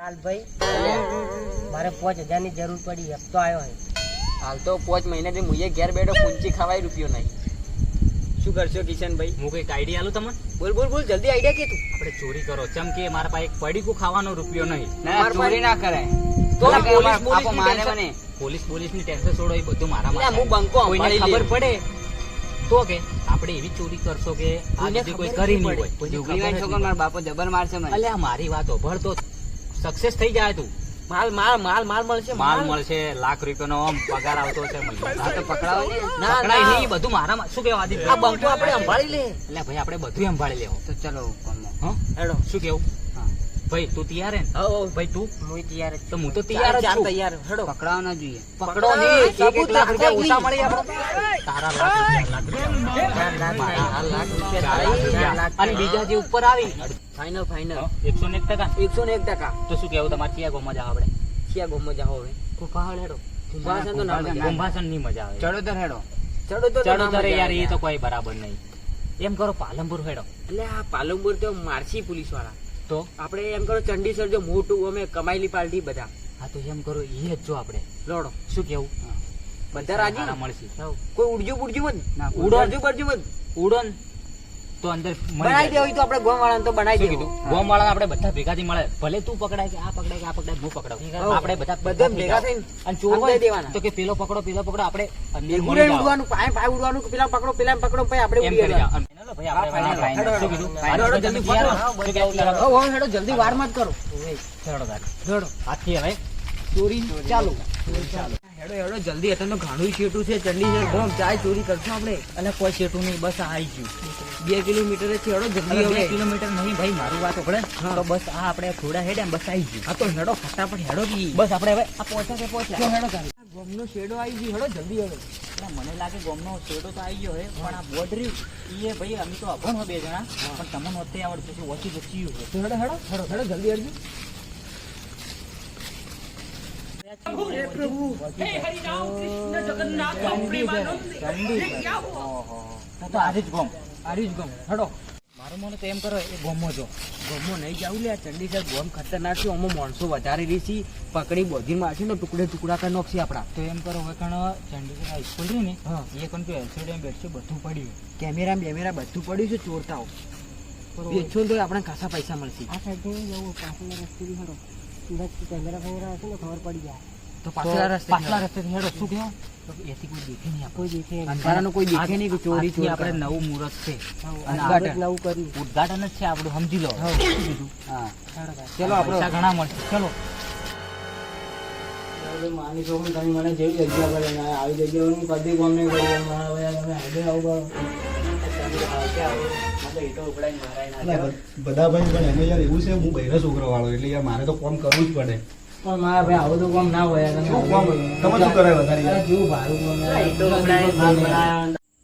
લાલભાઈ મારે પાંચ હજારની જરૂર પડી હપ્તો આવ્યો છે. હાલ તો પાંચ મહિનાથી મુએ ઘેર બેઠો પૂંચી ખવાય રૂપિયો નહીં. શું કરશો કિશનભાઈ? હું કંઈક આઈડિયા આલું તમને? બોલ બોલ બોલ જલ્દી આઈડિયા કે તું આપણે ચોરી કરો ચમ કે મારા પાસે એક પડીકું ખાવાનો રૂપિયો નહીં. ના ચોરી ના કરાય. તો પોલીસ પોલીસ મારે મને. પોલીસ પોલીસની ટેન્શન છોડો એ બધું મારા એટલે હું બંકો કોઈને ખબર પડે તો કે આપણે એવી ચોરી કરશો કે આ કોઈ કરી નહીં હોય. કોઈ છોકરો મારા બાપો જબર મારશે મને. અલ્યા મારી વાત ઓભળતો તો સક્સેસ થઈ જાય તું માલ માલ માલ માલ મળશે માલ મળશે લાખ રૂપિયાનો આમ પગાર આવતો છે મહિને. તો પકડાવો ના પકડાય ના નહીં. એ બધું મારા શું કેવા? આ બંકો આપણે સંભાળી લે એટલે ભાઈ આપણે બધું સંભાળી લેવું તો ચલો હેડો શું કેવું. ભાઈ તું તૈયાર હે? હો. ભાઈ તું? હું તૈયાર તો હું તો તૈયાર જ છું. તૈયાર. હડો. પકડાવ ના જોઈએ. પકડો નહીં. સબૂત લાખ રૂપિયા ઓછા નહીં. આપણે તારા લાખ લાખ અને બીજા જે ઉપર આવી. ફાઇનલ ફાઇનલ એકસો ને એક ટકા. એકસો ને એક ટકા. તો શું કેવું તમારે? ક્યાં ગોમાં જાવ આપણે? ક્યાં ગોમાં જાવ હવે? કુંભાળ હેડો. કુંભાસન તો ના મજા આવે. કુંભાસનની મજા આવે. ચડોતર હેડો. ચડોતર ચડોતર યાર એ તો કોઈ બરાબર નહીં. એમ કરો પાલનપુર હેડો. એટલે આ પાલનપુર તો મારસી પોલીસવાળા તો આપણે એમ કરો ચંડીસર જો મોટું અમે કમાયેલી પાર્ટી બધા. હા તો એમ કરો એ જ જો આપણે. લોડો. શું કેવું? બધા રાજી? મળશે. કોઈ ઉડજુ બુડજુ મત ઉડો. ઉડજુ બરજુ મત ઉડો તો અંદર બનાવી. દેવું તો આપણે ગોમ વાળાને તો બનાવી કીધું? ગોમ વાળા આપણે બધા ભેગાથી મળે. ભલે તું પકડાય કે આ પકડાય કે આ પકડાય હું પકડાવ. આપણે બધા બધા ભેગા થઈને અને ચોર હોય દેવાના. તો કે પેલો પકડો પેલો પકડો આપણે. ઉડવાનું પાય પાય ઉડવાનું પેલા પકડો પેલા પકડો પછી આપણે ઉડી કરી જલ્દી વાર વારમાં જ કરો. તારે. હાથથી હવે. ચોરી ચાલુ. હેડો હેડો જલ્દી અત્યારે ઘણું છેટું છે ચંડીસર ગોમ ચાય ચોરી કરશું આપણે. અને કોઈ શેઠું નહીં બસ આવી ગયું. બે કિલોમીટર છે હેડો જલ્દી હવે. કિલોમીટર નહીં ભાઈ મારું વાત ઓગળે તો બસ આ આપણે થોડા હેડે બસ આવી ગયું. હા તો હેડો ફટાફટ હેડો બી બસ આપણે હવે આ પહોંચ્યા કે પહોંચ્યા. હેડો ચાલો ગોમનો શેડો આવી ગયો હેડો જલ્દી હવે. એટલે મને લાગે ગોમનો શેડો તો આવી ગયો હે પણ આ બોર્ડરી એ ભાઈ અમે તો અભણ હો બે જણા. પણ તમને નહોતે આવડતું ઓછી ઓછી હેડો હેડો હેડો હેડો જલ્દી હેડજો. તો તો આજે જ ગોમ આરી જ ગોમ. હેડો મારું મને તો એમ કરો એ ગોમો જો. ગોમમાં નહીં જાવું લે ચંડીસર ગોમ ખતરનાક છે આમાં માણસો વધારે રહેશી પકડી બોધી મારશે ને ટુકડે ટુકડા કરી નાખશે આપણા. તો એમ કરો હવે કણ ચંડીગઢ હાઈસ્કૂલ રહી ને હા. એ કણ તો એલસીડી બેઠશે બધું પડ્યું. કેમેરા બેમેરા બધું પડ્યું છે ચોરતાઓ. વેચો તો આપણે ખાસા પૈસા મળશે. આ સાઈડ જવું હેડો બસ કેમેરા ફેમેરા હશે ને ખબર પડી જાય. તો પાછલા રસ્તે પાછલા રસ્તે હેડો શું કહેવું તો એથી કોઈ દેખે નહીં કોઈ દેખે અંધારાનું કોઈ દેખે નહીં કે ચોરી આજથી આપણે નવું મુહૂર્ત છે. ઉદ્ઘાટન. જ નવું કર્યું ઉદઘાટન જ છે આપણું સમજી લો. હા. ચલો આપણે ઘણા મળશે. ચલો. માની છોકરી તમે મને જેવી જગ્યા પર આવી જગ્યાઓની કદી કોમ નહીં કરી. મારા વયા તમે હાઈડે આવું કરો. બધા ભાઈ પણ એને યાર એવું છે હું બહેરો છોકરો વાળો એટલે યાર મારે તો કોમ કરવું જ પડે. પણ મારા ભાઈ આવું તો કોમ ના હોય તમે શું કરે તમે વધારે જેવું જ નહીં.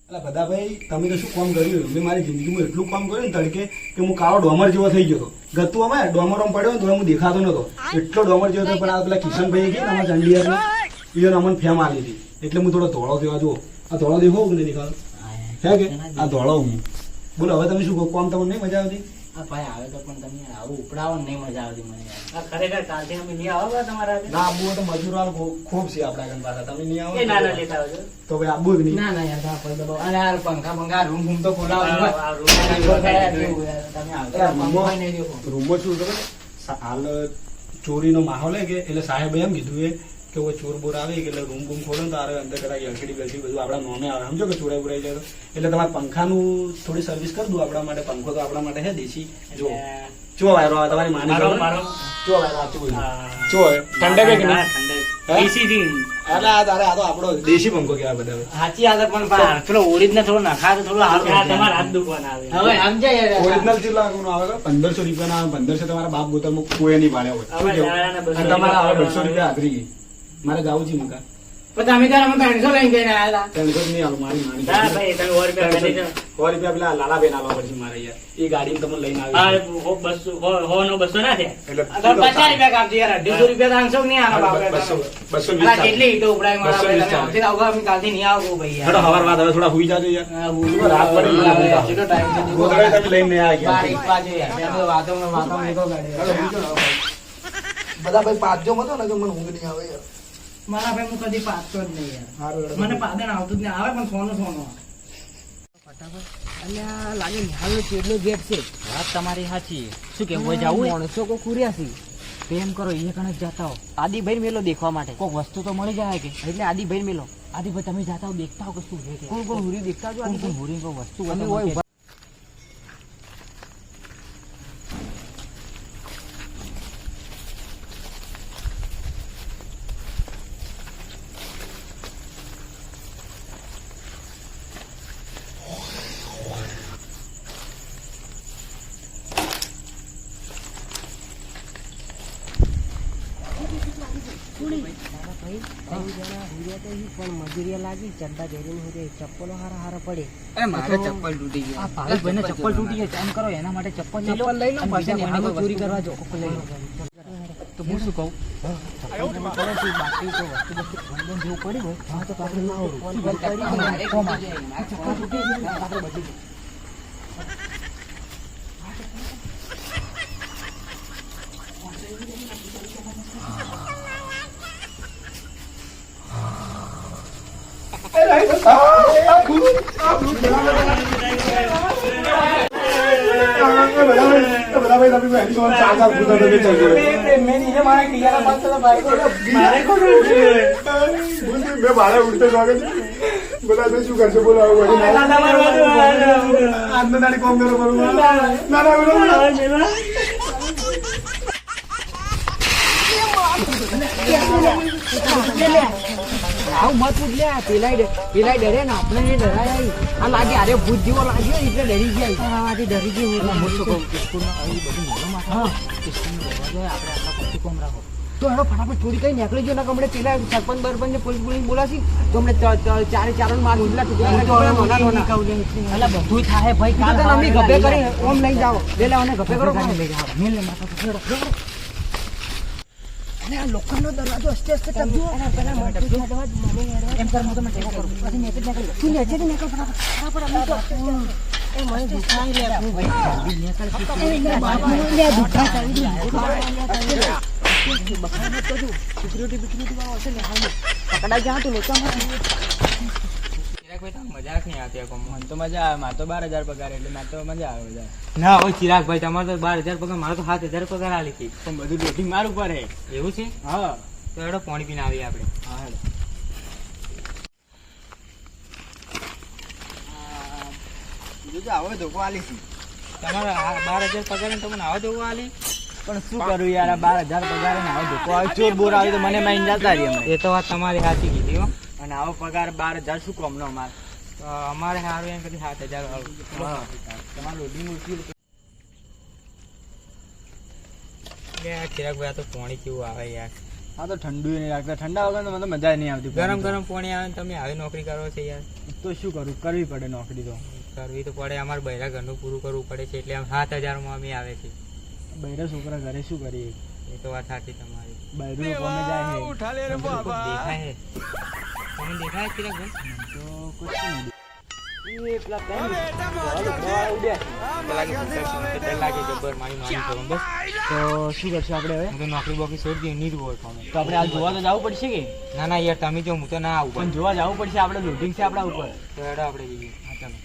એટલે બધા ભાઈ તમે તો શું કામ કર્યું મેં મારી જિંદગીમાં એટલું કામ કર્યું ને તડકે કે હું કાળો ડોમર જેવો થઈ ગયો હતો. ગતું અમે ડોમર પડ્યો ને તો હું દેખાતો નતો. એટલો ડોમર જેવો હતો પણ આ પેલા કિશનભાઈ ગયા અમારા ચંડીયાર ને એ અમને ફેમ આવી હતી એટલે હું થોડો ધોળો થયો જુઓ. આ ધોળો દેખો કે નહીં દેખાતો હે કે? આ ધોળો હું. બોલો હવે તમે શું કહો કામ તમને નહીં મજા આવતી? ભાઈ આવે તો પણ તમે આવું ઉપડાવો નહીં મજા આવતી મને ખરેખર કાલથી અમે નહીં આવો તમારા ના આબુ તો મજૂર ખૂબ છે આપણા આગળ પાછા. તમે નહીં આવો ના ના લેતા આવજો. તો ભાઈ આબુ નહીં. ના ના યાર કોઈ દબાવ. અને યાર પંખા પંખા રૂમ રૂમ તો ખોલાવો ની. તમે. રૂમમાં શું ખબર? હાલ ચોરીનો માહોલ હે કે? એટલે સાહેબ એમ કીધું એ કે કોઈ ચોર બોર આવે એટલે રૂમ બૂમ ખોલો ને તો આવે અંદર કદાચ એલસીડી બેલસીડી બધું આપણા નોમે આવે સમજો કે ચોરાઈ બોરાઈ જાય એટલે તમારે પંખાનું થોડી સર્વિસ કરી દઉં આપણા માટે પંખો તો આપણા માટે છે દેશી જો ચો વાયરો આવે તમારી માની. ચો વાયરો ચો. ઠંડક કે ના? ઠંડક. AC થી. એટલે આ તારે આ તો આપણો દેશી પંખો કેવા બધા સાચી છે, પણ પેલો ઓરિજિનલ થોડો નખા થોડો. તમારા હાથ દુખવાના આવે. હવે સમજાય. ઓરિજિનલ વાગ્યાનું આવે? પંદરસો રૂપિયાના પંદરસો તમારા બાપ ગોતરમાં કોઈ નહીં પાડ્યા હોય તમારા હવે બસો રૂપિયા ગઈ મારે જાવું છે મુકા પણ તમે ત્યારે અમે ત્રણસો લઈને જઈને આવ્યા ત્રણસો નહીં આલું મારી માની ના ભાઈ તમે સો રૂપિયા. સો રૂપિયા પેલા લાલાબેન આલવા પડશે મારે યાર એ ગાડી તમે લઈને આવી હો બસો હો- હો નો બસો ના થયા એટલે પચાસ રૂપિયા કાપજો યાર. અઢીસો રૂપિયા તો નહીં આના બસો બસો કેટલી ઈંટો ઉપડાવી મારા ભાઈ. તમે આવતી અમે કાલથી નહીં આવો ભાઈ. હવાર વાત હવે થોડા હુઈ જાજો યાર હા, રાત પડી ગઈ હવે લાગે. કેટલો time છે? તમે લઈને આવ્યા બાર એક યાર. ત્યાં તો વાતોમાં વાતોમાં નીકળો ગાડી. હેડો હુઈ જાઓ હવે. બધા ભાઈ પાજો મતો ને કે મને ઊંઘ નહીં આવે યાર મારા ભાઈ હું કદી પાકતો જ નહીં યાર. મને પાદણ આવતું જ નહીં. આવે પણ સોનું સોનું અલ્યા લાગે નિહાળનો ચેડનો ગેટ છે. વાત તમારી સાચી. શું કેવું હોય જવું માણસો કો કુર્યા છે. એમ કરો એ કણક જતા હો. આદિભાઈ મેલો દેખવા માટે. કોઈક વસ્તુ તો મળી જાય કે? એટલે આદિભાઈ મેલો. આદિભાઈ તમે જતા હો દેખતા હો કે શું છે કોણ કોણ હુરી દેખતા જો કોણ કોણ આદિભાઈ? હોરી કોઈ વસ્તુ હોય મજૂરી લાગી ચડ્ડા પહેરીને હોય ચપ્પલો હારા હારા પડે. એ મારે ચપ્પલ તૂટી ગઈ આ ભાવેશભાઈને ચપ્પલ તૂટી ગઈ એમ કરો એના માટે ચપ્પલ લઈ લો ચપ્પલ લઈ લો પાછા બીજા ચોરી કરવા જો લઈ લો. તો હું શું કહું? બાકી તો વસ્તુ વસ્તુ જેવું પડી હોય. હા તો આપણે ના આવડું. ચપ્પલ તૂટી ગઈ આપણે બચી સ્વાગત છે. બધા તો શું કરશે બોલો આવું વળી ના. આજનો દાડી કોમ કરો બરોબર ના ના બરોબર આવું મત પૂછ લે પેલાય પેલાય ડરે ને આપણે એ ડરાય. આ લાગે અરે ભૂત જેવો લાગ્યો એટલે ડરી ગયા. આથી ડરી ગયું હું. શું કહું સ્કૂલમાં આવી બધું મોડું માં જોઈએ આપણે આટલા પછી કોમ રાખો. તો એનો ફટાફટ ચોરી કઈ નીકળી ગયો ને હમણાં પેલા સરપંચ બરપંચ ને પોલીસ પોલીસ બોલાસી તો હમણે ચારે ચાર માર ઉડલા. એટલે બધું થાય ભાઈ અમે ગભે કરી ઓમ લઈ જાઓ. લે લે મને ગભે કરો મેલ છોડો. અને આ લોખંડનો દરવાજો અસ્તે અસ્તે ટપજો એમ કર હું તમે ટેકો કરું. પછી નીચે નીકળી. તું નીચે નીકળ ફટાફટ. ફટાફટ અમે તો મને દુખાય લે હું ભાઈ. લે બાપા લે દુખાય. સિક્યુરિટી બિક્યુરિટી વાળો હશે ને હાલ પકડાઈ જા તું લોચામાં મજાક નહીં આવતી મને તો મજા આવે મારે તો બાર હજાર પગાર એટલે મારે તો મજા આવે બધા ના હોય ચિરાગભાઈ તમારે તો બાર હજાર પગાર મારે તો સાત હજાર પગાર આલી હતી. પણ બધું ડોટિંગ મારું પડે. એવું છે? હા. તો એડો પાણી પીને આવીએ આપણે. હા હેડો. તમારા આ બાર હજાર પગાર ને તમને આવા દેવું આલી. પણ શું કરું યાર બાર હજાર પગાર ને આવો ધોકો આવે ચોર બોર આવે તો મને માઈને જતા રહી એ તો વાત તમારી સાચી કીધી હો. અને આવો પગાર બાર હજાર શું કોમનો અમારે? અમારે સારું એમ કદી સાત હજાર તમારું લોડિંગ ઓછી ચિરાગભાઈ આ તો પાણી કેવું આવે યાર. તો ઠંડુ નહીં લાગતા ઠંડા વગર તો મને મજા નહીં આવતી ગરમ ગરમ પાણી આવે તમે આવી નોકરી કરો છો યાર. તો શું કરું? કરવી પડે નોકરી તો. કરવી તો પડે. અમારે બૈરા ઘરનું પૂરું કરવું પડે છે એટલે આમ સાત હજારમાં અમે આવે છે. બૈરા છોકરા ઘરે શું કરીએ? એ તો વાત સાચી તમારી. બૈરું જાય દેખાય તમને દેખાય છે ચિરાગભાઈ તો કશું નહીં તો લાગે મારી માની બસ તો શું કરશું આપણે? હવે નોકરી બોકરી છોડી દઈએ નહીં હોય તમે તો આપણે આ જોવા તો જવું પડશે કે? ના ના યાર તમે જો હું તો ના આવું પણ જોવા જવું પડશે આપણે. લોડિંગ છે આપણા ઉપર આપણે જઈએ હા ચાલો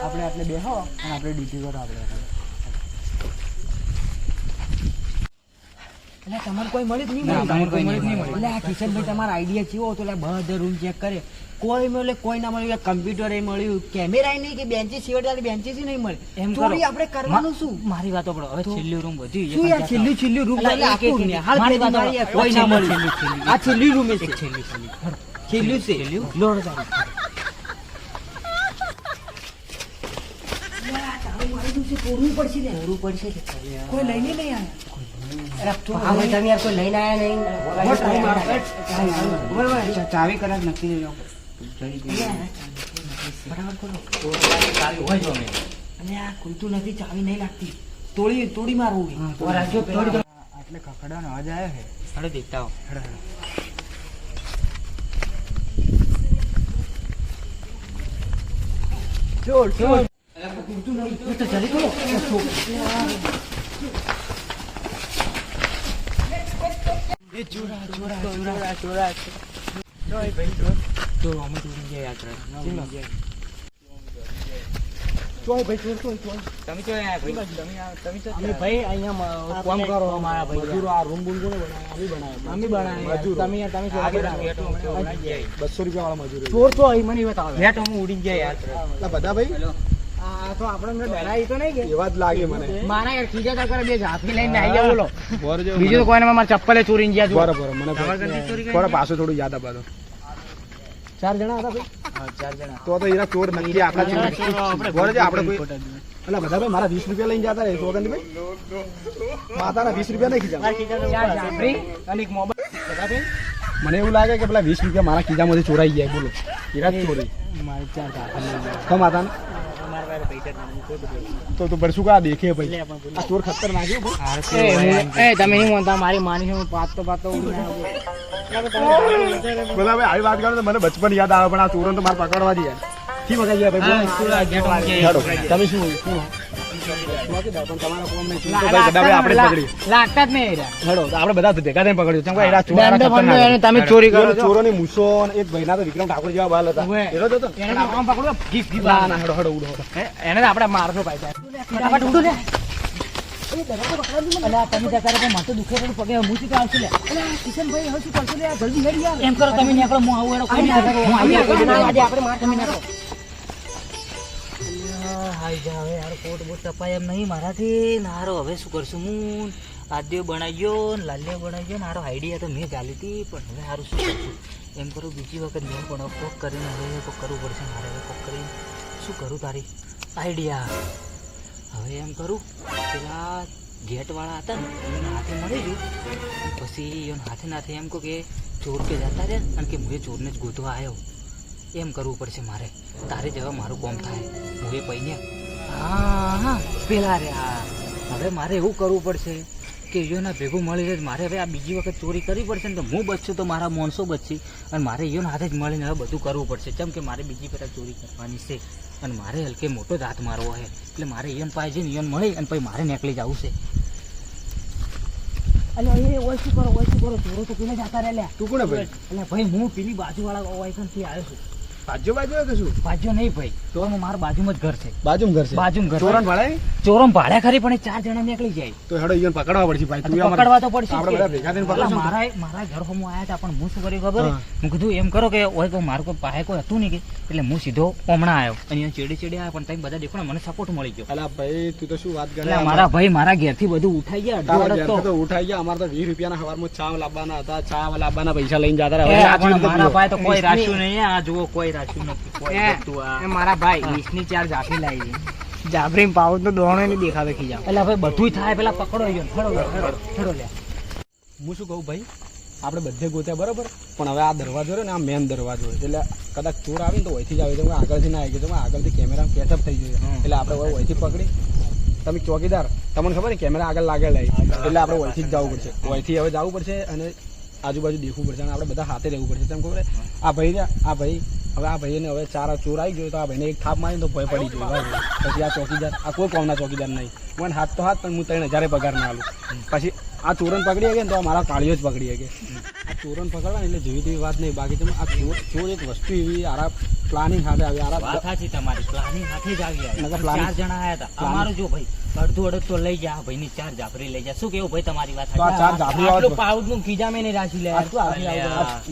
આપણે આટલે બેહો અને આપણે ડ્યુટી કરો આપણે એટલે તમારે કોઈ મળી જ નહીં મળી. નહીં મળ્યું. એટલે આ કિશનભાઈ તમારો આઈડિયા કેવો હતો એટલે બધા રૂમ ચેક કરે. કોઈ મળે કોઈ ના મળ્યું કમ્પ્યુટર એ મળ્યું કેમેરા નહીં કે બેન્ચીસ સિવાય બેન્ચીસ નહીં મળે. એમ તો આપણે કરવાનું શું? મારી વાતો પડો હવે છેલ્લું રૂમ બધું શું યાર છેલ્લું છેલ્લું રૂમ એટલે આખું. મારી વાત. કોઈ ના મળ્યું. આ છેલ્લું રૂમ છે. છેલ્લું છેલ્લું. છેલ્લું છે. લોડ તારી. પડશે ને. તોડવું પડશે કોઈ લઈને નહીં આવે? તમે યાર કોઈ લઈને આયા નહીં. ચાવી કરાક નક્કી બરાબર કરો અને આ ખુલતું નથી ચાવી નહીં લાગતી તોડી તોડી મારવું રાખજો તોડી આટલે અવાજ આવ્યો છે હેડો દેખતા હો ચોર ચોર તમે ચો આયા ભાઈ તમે તમે ચો અમે ભાઈ અહીંયા કોમ કરો અમારા ભાઈ મજૂરો આ રૂમ બૂમ કોને બનાવ્યા? અમે બનાવ્યા. અમે બનાવ્યા તમે તમે ચોર આગળ બનાવો. બેઠો હું ઉડી જાય બસો રૂપિયા વાળા મજૂરો ચોર તો અહીં મને બતાવે બેઠો હું ઉડી જાય યાર બધા ભાઈ આ તો આપણે ડરાય તો નહીં કે એવા જ લાગે મને મારા યાર ખીજા કરે બે ઝાંપી લઈને આવી ગયા બોલો બીજું કોઈને મારા ચપ્પલે ચોરીને ગયા જો બરોબર મને થોડા પાછું થોડું યાદ આપા ચાર જણા હતા ભાઈ? ચાર જણા. તો તો એના ચોર નક્કી આપણા ચોર બોરે છે આપણે કોઈ એટલે બધા ભાઈ મારા વીસ રૂપિયા લઈને જતા રહે સોગંદી ભાઈ માતાના વીસ રૂપિયા નહીં ખીજા અને એક મોબાઈલ. મને એવું લાગે કે પેલા વીસ રૂપિયા મારા ખીજામાંથી ચોરાઈ જાય બોલો. જ ચોરી. મારે ચાર માતાને? તો તું પર શું કા દેખે ભાઈ? આ ચોર ખતર નાખ્યો ભાઈ. એ હું- એ તમે નહીં માનતા મારી માની હું તો પાતો આવ્યો. બધા ભાઈ આવી વાત કરો તો મને બચપન યાદ આવે પણ આ ચોરો તો મારે પકડવા દે યાર. ઠીક બોલો. હેડો. તમે શું શું? તમે ચોરી કરો છો. ચોરોની મૂછો એક ભાઈના તો વિક્રમ ઠાકોર જેવા બાલ હતા. એનો ને? ના ના આપણે મારશો પાછા. ને. એમ કરો તમે નીકળો, હું આવું આવી જા, હવે યાર કોટ બોટ ટપાય એમ નહીં. મારાથી નારો હવે શું કરશું હું? આદ્યો બનાવ્યો ને લાલ્યો બનાવ્યો ને હારો આઈડિયા તો મેં ચાલી હતી, પણ હવે સારું શું કરશું? એમ કરું બીજી વખત મેં પણ કોક કરીને, હવે કોક કરવું પડશે મારે હવે કોક કરીને. શું કરું તારી? આઈડિયા હવે એમ કરું, પેલા ગેટવાળા હતા ને, એમને હાથે મળી ગયું. પછી એને હાથે નાથે એમ કહું કે ચોર કે જતા રહ્યા અને કે હું ચોરને જ ગોતવા આવ્યો. એમ કરવું પડશે મારે. તારે જવા મારું કોમ થાય. હું એ પૈને હા હા પેલા રે હા હવે મારે એવું કરવું પડશે કે યોના ભેગું મળી જાય મારે હવે આ બીજી વખત ચોરી કરવી પડશે ને તો હું બચશું તો મારા માણસો બચશે. અને મારે યોના હાથે જ મળીને હવે બધું કરવું પડશે. કેમ કે મારે બીજી વખત ચોરી કરવાની છે. અને મારે હલકે મોટો જ હાથ મારવો છે. એટલે મારે ઈયોન પાસે જઈને યોન મળી અને પછી મારે નીકળી જવું છે. અલે એ ઓય શું કરો, ઓય શું કરો? ચોરો તો પેલા જતા રહે લ્યા. તું કોને ભાઈ? અલા, ભાઈ હું પેલી બાજુવાળા ઓયકનથી આવ્યો છું. બાજુ બાજુ કે શું? બાજુ નહીં ભાઈ. તો મારા બાજુમાં જ ઘર છે. બાજુમાં ઘર છે? બાજુમાં ઘર. ચોરાન ભાડે? ચોરમ ભાડે ખરી પણ ચાર જણા નીકળી જાય. તો હેડો ઈયોને પકડવા પડશે ભાઈ તું પકડવા તો પડશે આપણે બધા ભેગા થઈને પકડશું મારા મારા ઘર હમું આયા હતા પણ હું શું કર્યું ખબર? હું. કીધું એમ કરો કે ઓય કોઈ મારું કોઈ પાસે કોઈ હતું નહીં કે. એટલે હું સીધો હમણાં આવ્યો અહીંયા ચેડી ચેડી આવ્યા પણ તમે બધા દેખો મને સપોર્ટ મળી ગયો. અલા ભાઈ તું તો શું વાત કરે? મારા ભાઈ મારા ઘેરથી બધું ઉઠાઈ ગયા તો ઉઠાઈ ગયા અમારે તો વીસ રૂપિયાના હવારમાં ચા લાવવાના હતા ચા લાવવાના પૈસા લઈને જતા રહ્યા. મારા ભાઈ તો કોઈ રાખ્યું નહીં આ જુઓ કોઈ રાખ્યું નથી. કોઈ આ. મારા ભાઈ વીસની ચાર જાફી લાવી છે. જાફરી પાઉચ તો દોણો નહીં દેખાતો ખીજા એટલે ભાઈ બધું થાય પેલા પકડો ગયો ઠેડો ઠેડો લે હું શું કહું ભાઈ? આપણે બધે ગોત્યા બરાબર પણ હવે આ દરવાજો રહ્યો ને આ મેન દરવાજો એટલે કદાચ ચોર આવે ને તો વહીથી જ આવે તો આગળથી ના આવી ગયો તો આગળથી કેમેરા કેચઅપ થઈ ગયો એટલે આપણે વહીથી પકડી. તમે ચોકીદાર તમને ખબર ને કેમેરા આગળ લાગેલા. એટલે આપણે વહીથી જ જવું પડશે. વહીથી હવે જવું પડશે અને આજુબાજુ દેખવું પડશે અને આપણે બધા હાથે રહેવું પડશે. તમે ખબર આ ભાઈ આ ભાઈ હવે આ ભાઈને હવે ચાર ચોર આવી ગયો તો આ ભાઈને એક થાપ મારી તો ભય પડી ગયો. પછી આ ચોકીદાર આ કોઈ કોમના ચોકીદાર નહીં. મને હાથ તો હાથ પણ હું ત્રણ હજારે પગાર ના આલું પછી આ ચોરન પકડી શકે ને તો આ મારા કાળીઓ જ પકડી શકે. આ ચોરન પકડવા ને એટલે જેવી તેવી વાત નહીં. બાકી તમે આ ચોર ચોર એક વસ્તુ એવી આરા પ્લાનિંગ સાથે આવી આરા વાત સાચી તમારી. પ્લાનિંગ સાથે જ આવી. ચાર જણા આવ્યા હતા. અમારું જો ભાઈ અડધું અડધ તો લઈ જા ભાઈ ની ચાર જાફરી લઈ જા. શું કેવું ભાઈ તમારી વાત? ચાર જાફરી વાળો વાળા પાઉચનું ખીજા મેં રાખી લે.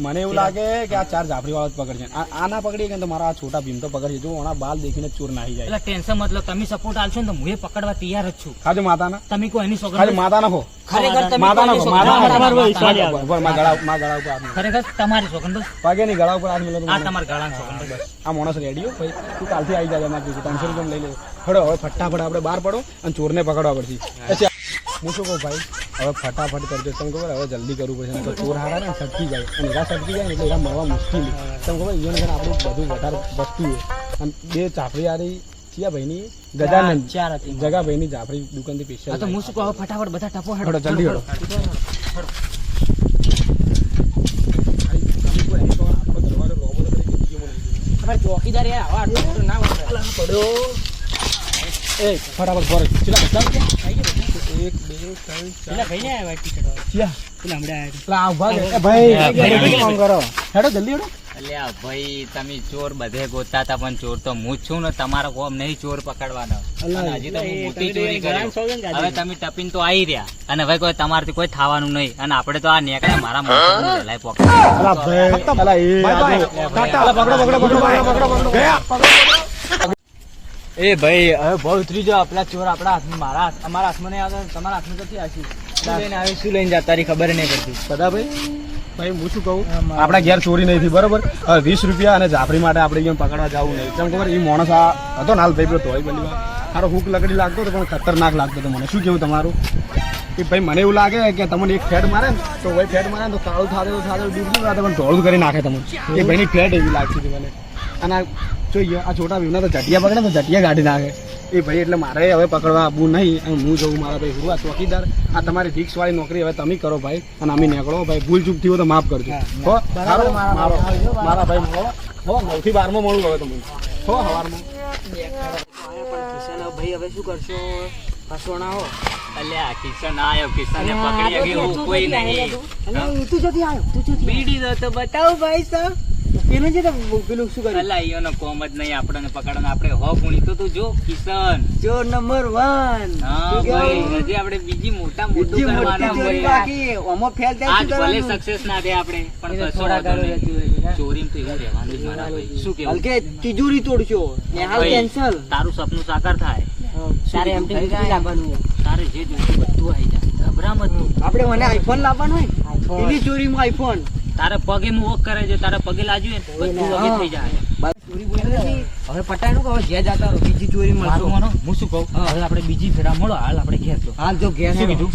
મને એવું લાગે કે આ ચાર જાફરી વાળો જ પકડશે. આ આ પકડી ગયા ને તો મારા આ છોટા ભીમ તો પકડશે? જો આના બાલ દેખીને ચોર નાહી જાય. એટલે ટેન્શન મતલબ તમે સપોર્ટ આલશો ને તો હું પકડવા તૈયાર જ છું. ખાજો માતાના. તમે કોઈ એની સોગંદ ખાલી માતા નાખો ખરેખર તમે માતા કોઈ નાખો માતા. ઉપરમાં ગળા માં ગળા ઉપર હાથ ખરેખર તમારી સોગંદ બસ પગે ની ગળા ઉપર આ તમારા ગાળાની સોગંદ બસ. આ માણસ રેડી હો. ભાઈ તું કાલથી આવી જાય રૂપિયા લઈ લે હડો હવે ફટાફટ આપણે બહાર પડો અને ચોરને પકડવા પડશે. પછી હું શું કહું ભાઈ? હવે ફટાફટ કરજો. તમને ખબર હવે જલ્દી કરવું પડશે તો ચોર હારા ને સટકી જાય. અને એરા સટકી જાય એટલે એરા મળવા મુશ્કેલ તમને ખબર છે આપણું બધું વધારે વસ્તુ અને બે ચાપડી હારી ચિયા ભાઈની ગજાનંદ. જગા ભાઈની જાફરી દુકાનથી હા સ્પેશિયલ તો હું શું કહું? ફટાફટ બધા ટપો હડો. જલ્દી હડો. ચોકીદાર યાર આવા આટલું ના વપરાય. એ ફટાફટ ભરો. ચલા બધા એક બે ત્રણ ચાર પેલા ભાઈને આવ્યા ટી-શર્ટ વાળા. હમણાં આવ્યા. પેલા ઊભા એ ભાઈ એ ભાઈ. જલ્દી કામ કરો? હેડો જલ્દી હેડો. અલ્યા ભાઈ તમે ચોર બધે ગોતતા હતા પણ ચોર તો હું જ છું ને તમારો કોમ નહીં ચોર પકડવાનો. હજી તો હું મોટી તમે ચોરી કરી. હવે ટપીને તો આવી રહ્યા. અને હવે કોઈ તમારાથી કોઈ થવાનું નહીં. અને આપણે તો આ નેકડા મારા પકડો. પકડો પકડો પકડો પકડો. પકડો ગયા એ ભાઈ હવે બહુ ઉતરી જાઓ આપણા ચોર આપણા હાથમાં મારા હાથ- અમારા હાથમાં નહીં આવતા તમારા હાથમાં નથી આવશે? શું લઈને આવી શું લઈને જતા રહી ખબર નહીં પડતી. બધા ભાઈ ભાઈ હું શું કહું? આપણા ઘેર ચોરી નહીં થઈ બરોબર? વીસ રૂપિયા અને જાફરી માટે આપણે અહીંયા પકડવા જવું નહીં. કેમ ખબર એ માણસ આ હતો ને હાલ ભાઈ પેલો તોય બની સારો હુક લકડી લાગતો હતો પણ ખતરનાક લાગતો હતો મને. શું કેવું તમારું? કે ભાઈ મને એવું લાગે કે તમને એક ફેટ મારે ને તો ભાઈ ફેટ મારે તો કાળું થાતે તો થાતે ડૂબતું થાતે પણ ઢોળું કરી નાખે તમને. એ ભાઈની ફેટ એવી લાગતી હતી મને. અને જોઈએ આ છોટા ભીમના તો જટિયા પકડે તો જટિયા કાઢી નાખે એ ભાઈ એટલે મારે હવે પકડવા આવવું નહીં અને હું જઉં મારા ભાઈ હું આ ચોકીદાર આ તમારી રિક્સ નોકરી હવે તમે કરો ભાઈ અને અમે નીકળો ભાઈ ભૂલ ચૂક થયો તો માફ કરજો. હો સારું? મારા ભાઈ મળો. હો નવથી બારમાં મળું હવે તમને. હો સવારમાં ભાઈ હવે શું કરશો? ફસવાના હો અલ્યા કિશન આયો કિશન પકડી ગયો કોઈ નહીં. તું જતી આવ્યો તું જતી બીડી દો તો બતાવો ભાઈ સાહેબ પેલું છે તો પેલું શું કર્યું અલા ઈયોનો કોમ જ નહીં આપણને પકડવાનો. આપણે હો ગુણી તો તું જો કિશન. જો નંબર 1 હા ભાઈ હજી આપણે બીજી મોટા મોટું કરવાનું ભાઈ. બાકી ઓમો ફેલ થાય આજ ભલે સક્સેસ ના દે આપણે પણ થોડા ગાળો છે. ચોરીમાં તો એવું રહેવાનું જ મારા ભાઈ. શું કેવું હલકે તિજોરી તોડશો. ને હાલ કેન્સલ તારું સપનું સાકાર થાય. તારે એમ લાવવાનું તારે જે જોઈતું બધું આવી જાય. ગભરામ જ આપણે મને આઈફોન લાવવાનો હોય? એની ચોરીમાં આઈફોન તારે પગે હું વોક કરે છે તારે પગે લાજુ ને બધું વગે થઈ જાય. હવે બોલી કે હવે જ્યાં જાતા રહો. બીજી ચોરી મળશે. માનો? હું શું કહું? હવે આપણે બીજી ફેરા મળો. હાલ આપણે ઘેર તો હાલ જો ઘેર શું કીધું?